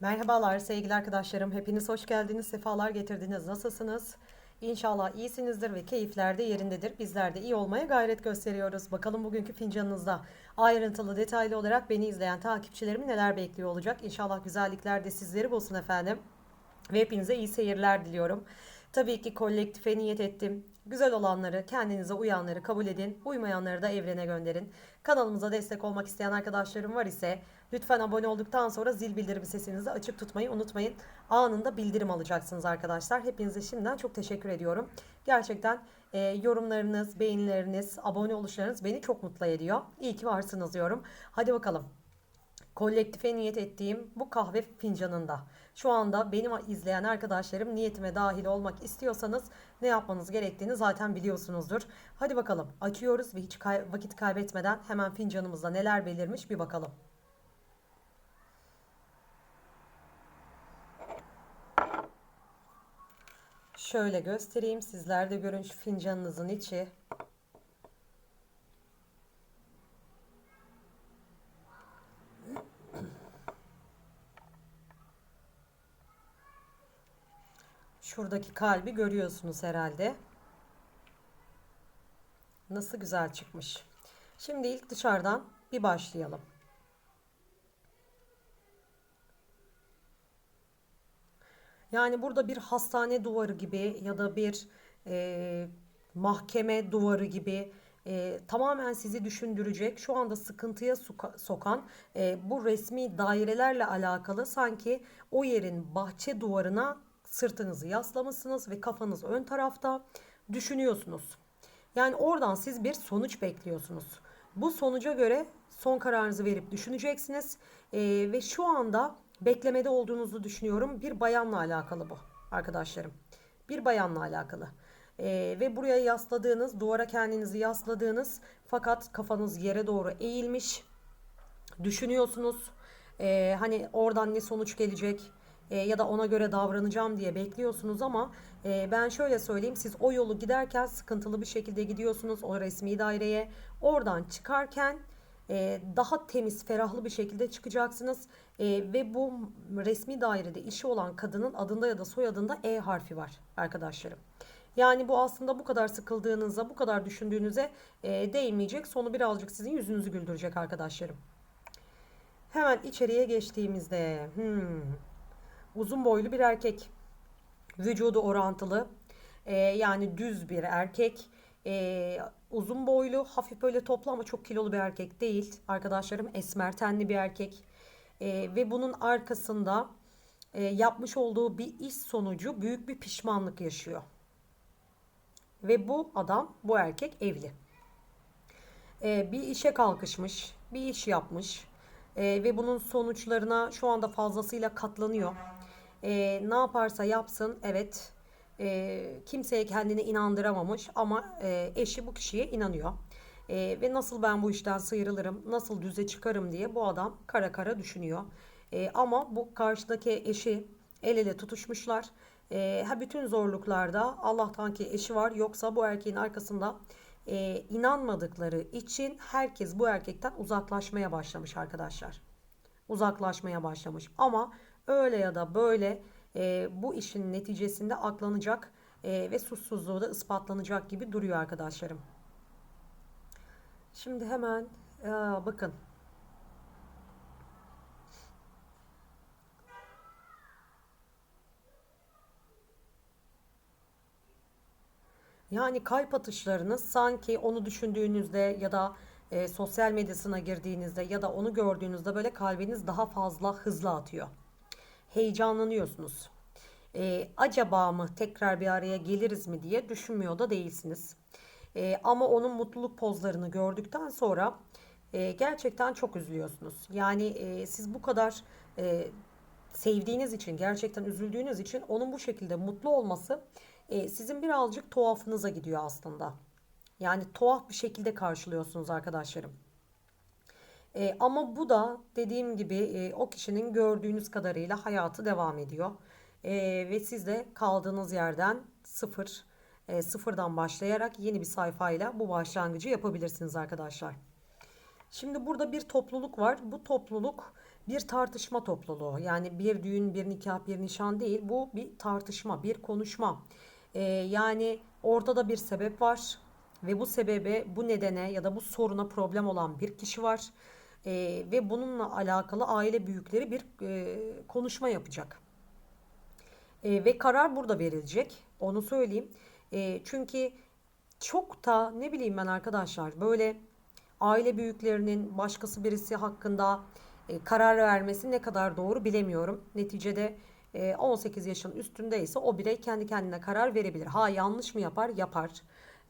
Merhabalar sevgili arkadaşlarım. Hepiniz hoş geldiniz, sefalar getirdiniz. Nasılsınız? İnşallah iyisinizdir ve keyifler de yerindedir. Bizler de iyi olmaya gayret gösteriyoruz. Bakalım bugünkü fincanınızda ayrıntılı, detaylı olarak beni izleyen takipçilerimi neler bekliyor olacak. İnşallah güzellikler de sizleri bulsun efendim. Ve hepinize iyi seyirler diliyorum. Tabii ki kolektife niyet ettim. Güzel olanları, kendinize uyanları kabul edin. Uymayanları da evrene gönderin. Kanalımıza destek olmak isteyen arkadaşlarım var ise lütfen abone olduktan sonra zil bildirim sesinizi açık tutmayı unutmayın. Anında bildirim alacaksınız arkadaşlar. Hepinize şimdiden çok teşekkür ediyorum. Gerçekten e, yorumlarınız, beğenileriniz, abone oluşlarınız beni çok mutlu ediyor. İyi ki varsınız diyorum. Hadi bakalım kolektife niyet ettiğim bu kahve fincanında. Şu anda benim izleyen arkadaşlarım niyetime dahil olmak istiyorsanız ne yapmanız gerektiğini zaten biliyorsunuzdur. Hadi bakalım açıyoruz ve hiç kay- vakit kaybetmeden hemen fincanımızda neler belirmiş bir bakalım. Şöyle göstereyim sizler de görün şu fincanınızın içi. Şuradaki kalbi görüyorsunuz herhalde. Nasıl güzel çıkmış. Şimdi ilk dışarıdan bir başlayalım. Yani burada bir hastane duvarı gibi ya da bir e, mahkeme duvarı gibi e, tamamen sizi düşündürecek, şu anda sıkıntıya soka- sokan e, bu resmi dairelerle alakalı sanki o yerin bahçe duvarına sırtınızı yaslamışsınız ve kafanız ön tarafta düşünüyorsunuz. Yani oradan siz bir sonuç bekliyorsunuz. Bu sonuca göre son kararınızı verip düşüneceksiniz. Ee, ve şu anda beklemede olduğunuzu düşünüyorum. Bir bayanla alakalı bu arkadaşlarım. Bir bayanla alakalı. Ee, ve buraya yasladığınız, duvara kendinizi yasladığınız fakat kafanız yere doğru eğilmiş. Düşünüyorsunuz. Ee, hani oradan ne sonuç gelecek? e, ya da ona göre davranacağım diye bekliyorsunuz ama e, ben şöyle söyleyeyim siz o yolu giderken sıkıntılı bir şekilde gidiyorsunuz o resmi daireye oradan çıkarken e, daha temiz ferahlı bir şekilde çıkacaksınız E, ve bu resmi dairede işi olan kadının adında ya da soyadında E harfi var arkadaşlarım. Yani bu aslında bu kadar sıkıldığınıza, bu kadar düşündüğünüze e, değmeyecek. Sonu birazcık sizin yüzünüzü güldürecek arkadaşlarım. Hemen içeriye geçtiğimizde hmm, uzun boylu bir erkek. Vücudu orantılı. Ee, yani düz bir erkek. Ee, uzun boylu, hafif böyle toplu ama çok kilolu bir erkek değil. Arkadaşlarım esmer tenli bir erkek. Ee, ve bunun arkasında e, yapmış olduğu bir iş sonucu büyük bir pişmanlık yaşıyor. Ve bu adam, bu erkek evli. Ee, bir işe kalkışmış, bir iş yapmış. Ee, ve bunun sonuçlarına şu anda fazlasıyla katlanıyor e, ne yaparsa yapsın evet e, kimseye kendini inandıramamış ama e, eşi bu kişiye inanıyor. E, ve nasıl ben bu işten sıyrılırım, nasıl düze çıkarım diye bu adam kara kara düşünüyor. E, ama bu karşıdaki eşi el ele tutuşmuşlar. E, ha bütün zorluklarda Allah'tan ki eşi var yoksa bu erkeğin arkasında e, inanmadıkları için herkes bu erkekten uzaklaşmaya başlamış arkadaşlar. Uzaklaşmaya başlamış ama öyle ya da böyle e, bu işin neticesinde aklanacak e, ve suçsuzluğu da ispatlanacak gibi duruyor arkadaşlarım. Şimdi hemen e, bakın. Yani kalp atışlarınız sanki onu düşündüğünüzde ya da e, sosyal medyasına girdiğinizde ya da onu gördüğünüzde böyle kalbiniz daha fazla hızlı atıyor heyecanlanıyorsunuz. Ee, acaba mı tekrar bir araya geliriz mi diye düşünmüyor da değilsiniz. Ee, ama onun mutluluk pozlarını gördükten sonra e, gerçekten çok üzülüyorsunuz. Yani e, siz bu kadar e, sevdiğiniz için, gerçekten üzüldüğünüz için onun bu şekilde mutlu olması e, sizin birazcık tuhafınıza gidiyor aslında. Yani tuhaf bir şekilde karşılıyorsunuz arkadaşlarım. E, ama bu da dediğim gibi e, o kişinin gördüğünüz kadarıyla hayatı devam ediyor. E, ve siz de kaldığınız yerden sıfır, e, sıfırdan başlayarak yeni bir sayfayla bu başlangıcı yapabilirsiniz arkadaşlar. Şimdi burada bir topluluk var. Bu topluluk bir tartışma topluluğu. Yani bir düğün, bir nikah, bir nişan değil. Bu bir tartışma, bir konuşma. Ee, yani ortada bir sebep var ve bu sebebe, bu nedene ya da bu soruna problem olan bir kişi var. Ee, ve bununla alakalı aile büyükleri bir e, konuşma yapacak. Ee, ve karar burada verilecek. Onu söyleyeyim. Ee, çünkü çok da ne bileyim ben arkadaşlar böyle aile büyüklerinin başkası birisi hakkında e, karar vermesi ne kadar doğru bilemiyorum. Neticede e, 18 yaşın üstündeyse o birey kendi kendine karar verebilir. Ha yanlış mı yapar? Yapar.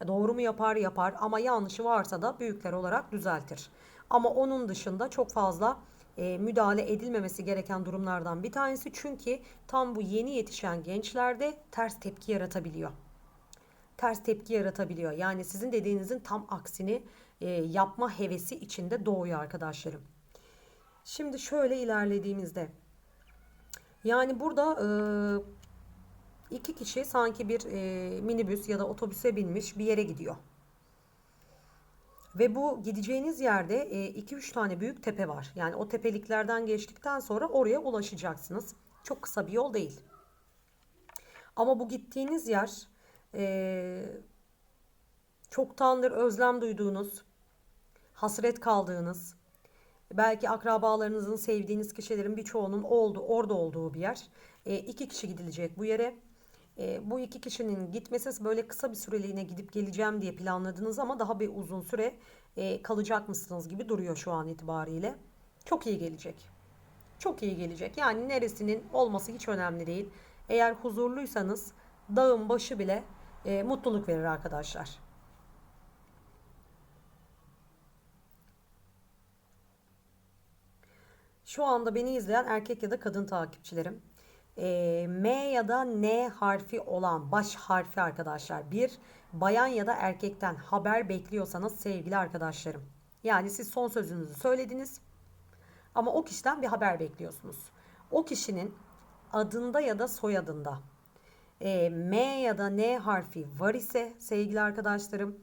Doğru mu yapar? Yapar. Ama yanlışı varsa da büyükler olarak düzeltir. Ama onun dışında çok fazla e, müdahale edilmemesi gereken durumlardan bir tanesi. Çünkü tam bu yeni yetişen gençlerde ters tepki yaratabiliyor ters tepki yaratabiliyor. Yani sizin dediğinizin tam aksini e, yapma hevesi içinde doğuyor arkadaşlarım. Şimdi şöyle ilerlediğimizde yani burada e, iki kişi sanki bir e, minibüs ya da otobüse binmiş bir yere gidiyor. Ve bu gideceğiniz yerde 2-3 tane büyük tepe var. Yani o tepeliklerden geçtikten sonra oraya ulaşacaksınız. Çok kısa bir yol değil. Ama bu gittiğiniz yer e, çoktandır özlem duyduğunuz, hasret kaldığınız, belki akrabalarınızın sevdiğiniz kişilerin birçoğunun oldu, orada olduğu bir yer. E, iki kişi gidilecek bu yere. E, bu iki kişinin gitmesi böyle kısa bir süreliğine gidip geleceğim diye planladınız ama daha bir uzun süre e, kalacak mısınız gibi duruyor şu an itibariyle. Çok iyi gelecek. Çok iyi gelecek. Yani neresinin olması hiç önemli değil. Eğer huzurluysanız dağın başı bile e, mutluluk verir arkadaşlar. Şu anda beni izleyen erkek ya da kadın takipçilerim. E, M ya da N harfi olan baş harfi arkadaşlar. Bir bayan ya da erkekten haber bekliyorsanız sevgili arkadaşlarım. Yani siz son sözünüzü söylediniz ama o kişiden bir haber bekliyorsunuz. O kişinin adında ya da soyadında e, M ya da N harfi var ise sevgili arkadaşlarım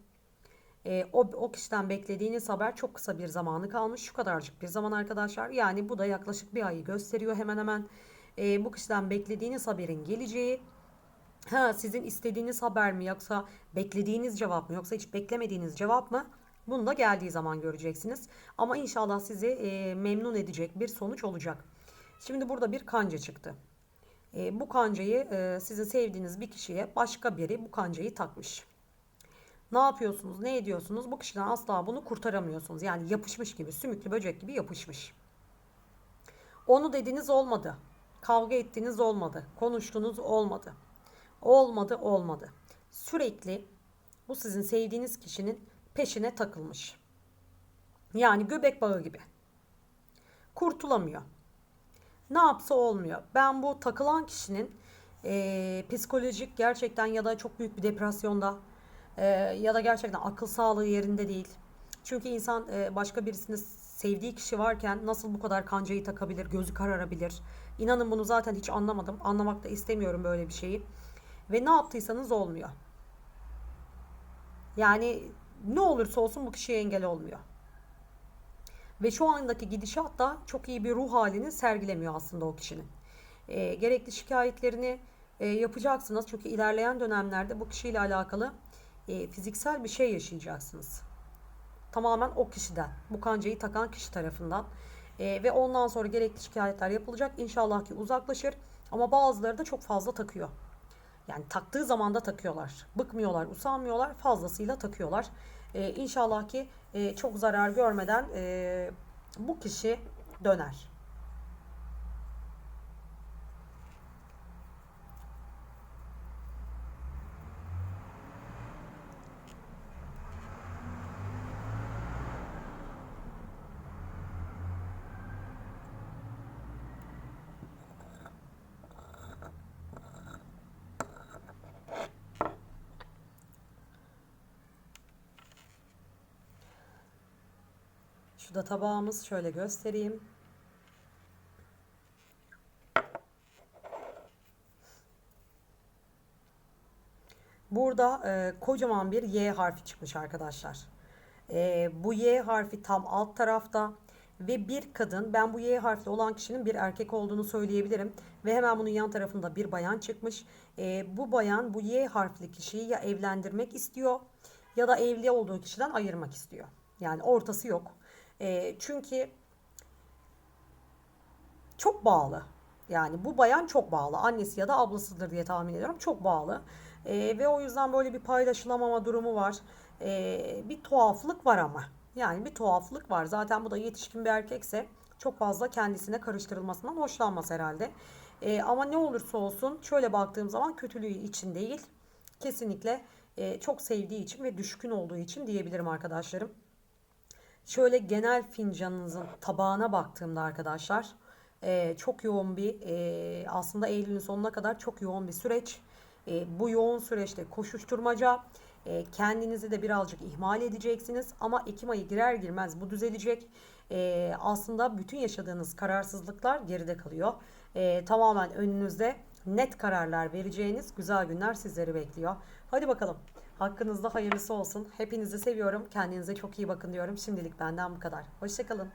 e, o, o kişiden beklediğiniz haber çok kısa bir zamanı kalmış. Şu kadarcık bir zaman arkadaşlar. Yani bu da yaklaşık bir ayı gösteriyor hemen hemen. E, bu kişiden beklediğiniz haberin geleceği. Ha, sizin istediğiniz haber mi yoksa beklediğiniz cevap mı yoksa hiç beklemediğiniz cevap mı? Bunu da geldiği zaman göreceksiniz. Ama inşallah sizi e, memnun edecek bir sonuç olacak. Şimdi burada bir kanca çıktı. E, bu kancayı e, sizin sevdiğiniz bir kişiye başka biri bu kancayı takmış. Ne yapıyorsunuz? Ne ediyorsunuz? Bu kişiden asla bunu kurtaramıyorsunuz. Yani yapışmış gibi, sümüklü böcek gibi yapışmış. Onu dediniz olmadı. Kavga ettiniz olmadı. Konuştunuz olmadı. Olmadı, olmadı. Sürekli bu sizin sevdiğiniz kişinin peşine takılmış. Yani göbek bağı gibi. Kurtulamıyor ne yapsa olmuyor. Ben bu takılan kişinin e, psikolojik gerçekten ya da çok büyük bir depresyonda e, ya da gerçekten akıl sağlığı yerinde değil. Çünkü insan e, başka birisini sevdiği kişi varken nasıl bu kadar kancayı takabilir, gözü kararabilir. İnanın bunu zaten hiç anlamadım. Anlamak da istemiyorum böyle bir şeyi. Ve ne yaptıysanız olmuyor. Yani ne olursa olsun bu kişiye engel olmuyor. Ve şu andaki gidişat da çok iyi bir ruh halini sergilemiyor aslında o kişinin. E, gerekli şikayetlerini e, yapacaksınız. Çünkü ilerleyen dönemlerde bu kişiyle alakalı e, fiziksel bir şey yaşayacaksınız. Tamamen o kişiden, bu kancayı takan kişi tarafından. E, ve ondan sonra gerekli şikayetler yapılacak. İnşallah ki uzaklaşır. Ama bazıları da çok fazla takıyor. Yani taktığı zaman da takıyorlar. Bıkmıyorlar, usanmıyorlar. Fazlasıyla takıyorlar. E, inşallah ki e, çok zarar görmeden e, bu kişi döner. Şu da tabağımız şöyle göstereyim. Burada e, kocaman bir Y harfi çıkmış arkadaşlar. E, bu Y harfi tam alt tarafta ve bir kadın ben bu Y harfli olan kişinin bir erkek olduğunu söyleyebilirim ve hemen bunun yan tarafında bir bayan çıkmış. Ee, bu bayan bu Y harfli kişiyi ya evlendirmek istiyor ya da evli olduğu kişiden ayırmak istiyor. Yani ortası yok. Ee, çünkü çok bağlı. Yani bu bayan çok bağlı. Annesi ya da ablasıdır diye tahmin ediyorum. Çok bağlı. Ee, ve o yüzden böyle bir paylaşılamama durumu var. Ee, bir tuhaflık var ama. Yani bir tuhaflık var. Zaten bu da yetişkin bir erkekse çok fazla kendisine karıştırılmasından hoşlanmaz herhalde. Ee, ama ne olursa olsun şöyle baktığım zaman kötülüğü için değil. Kesinlikle e, çok sevdiği için ve düşkün olduğu için diyebilirim arkadaşlarım. Şöyle genel fincanınızın tabağına baktığımda arkadaşlar e, çok yoğun bir e, aslında Eylül'ün sonuna kadar çok yoğun bir süreç. E, bu yoğun süreçte koşuşturmaca e, kendinizi de birazcık ihmal edeceksiniz ama Ekim ayı girer girmez bu düzelecek. E, aslında bütün yaşadığınız kararsızlıklar geride kalıyor. E, tamamen önünüzde net kararlar vereceğiniz güzel günler sizleri bekliyor. Hadi bakalım. Hakkınızda hayırlısı olsun. Hepinizi seviyorum. Kendinize çok iyi bakın diyorum. Şimdilik benden bu kadar. Hoşçakalın.